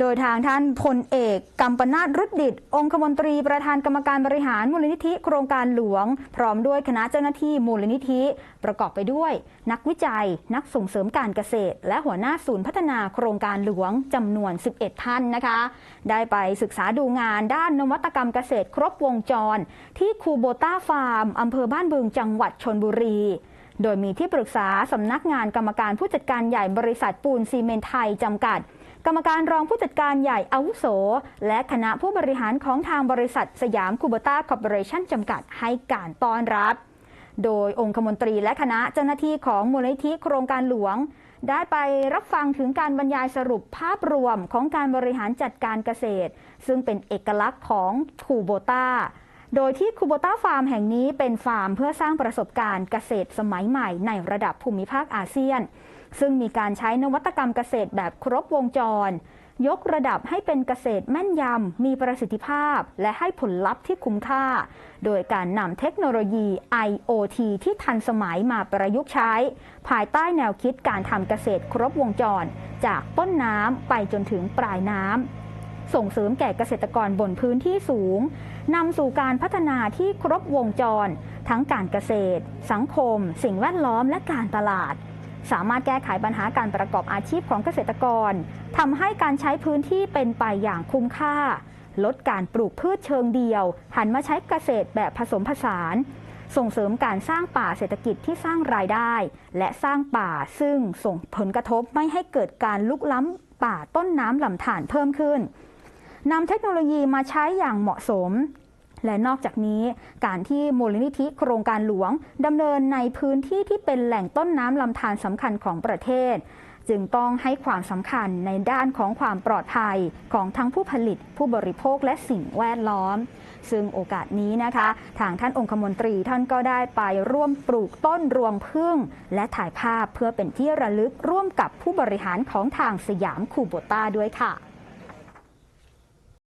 โดยทางท่านพลเอกกัมปนาตรุดดิต องคมนตรีประธานกรรมการบริหารมูลนิธิโครงการหลวง พร้อมด้วยคณะเจ้าหน้าที่มูลนิธิ ประกอบไปด้วย นักวิจัย นักส่งเสริมการเกษตร และหัวหน้าศูนย์พัฒนาโครงการหลวงจำนวน 11 ท่านนะคะ ได้ไปศึกษาดูงานด้านนวัตกรรมเกษตรครบวงจร ที่คูโบต้าฟาร์มอำเภอบ้านบึงจังหวัดชนบุรีโดยมีที่ปรึกษาสำนักงานกรรมการผู้จัดการใหญ่บริษัทปูนซีเมนไทยจำกัด กรรมการรองผู้จัดการใหญ่อาวุโส และคณะผู้บริหารของทางบริษัทสยามคูเบต้าคอร์ปอเรชั่นจำกัดให้การต้อนรับ โดยองคมนตรีและคณะเจ้าหน้าที่ของมูลนิธิโครงการหลวง ได้ไปรับฟังถึงการบรรยายสรุปภาพรวมของการบริหารจัดการเกษตร ซึ่งเป็นเอกลักษณ์ของคูโบต้า โดยที่คูโบต้าฟาร์มแห่งนี้เป็นฟาร์มเพื่อสร้างประสบการณ์เกษตรสมัยใหม่ในระดับภูมิภาคอาเซียน ซึ่งมีการใช้นวัตกรรมเกษตรแบบครบวงจร ยกระดับให้เป็นเกษตรแม่นยำ มีประสิทธิภาพ และให้ผลลัพธ์ที่คุ้มค่า โดยการนำเทคโนโลยี IoT ที่ทันสมัยมาประยุกต์ใช้ ภายใต้แนวคิดการทำเกษตรครบวงจร จากต้นน้ำไปจนถึงปลายน้ำ ส่งเสริมแก่เกษตรกรบนพื้นที่สูงนำสู่การพัฒนาที่ครบวงจร ทั้งการเกษตร สังคม สิ่งแวดล้อมและการตลาด สามารถแก้ไขปัญหาการประกอบอาชีพของเกษตรกรทำให้การใช้พื้นที่เป็นไปอย่างคุ้มค่า ลดการปลูกพืชเชิงเดียว หันมาใช้เกษตรแบบผสมผสาน ส่งเสริมการสร้างป่าเศรษฐกิจที่สร้างรายได้ และสร้างป่าซึ่งส่งผลกระทบไม่ให้เกิดการลุกล้ำป่าต้นน้ำลำธารเพิ่มขึ้น นำเทคโนโลยีมาใช้อย่างเหมาะสม และนอกจากนี้การที่มูลนิธิโครงการหลวงดำเนินในพื้นที่ที่เป็นแหล่งต้นน้ำลำธารสำคัญของประเทศ จึงต้องให้ความสำคัญในด้านของความปลอดภัยของทั้งผู้ผลิต ผู้บริโภคและสิ่งแวดล้อมซึ่งโอกาสนี้นะคะ ทางท่านองคมนตรีท่านก็ได้ไปร่วมปลูกต้นรวงพึ่ง และถ่ายภาพเพื่อเป็นที่ระลึกร่วมกับผู้บริหารของทางสยามคูโบต้าด้วยค่ะ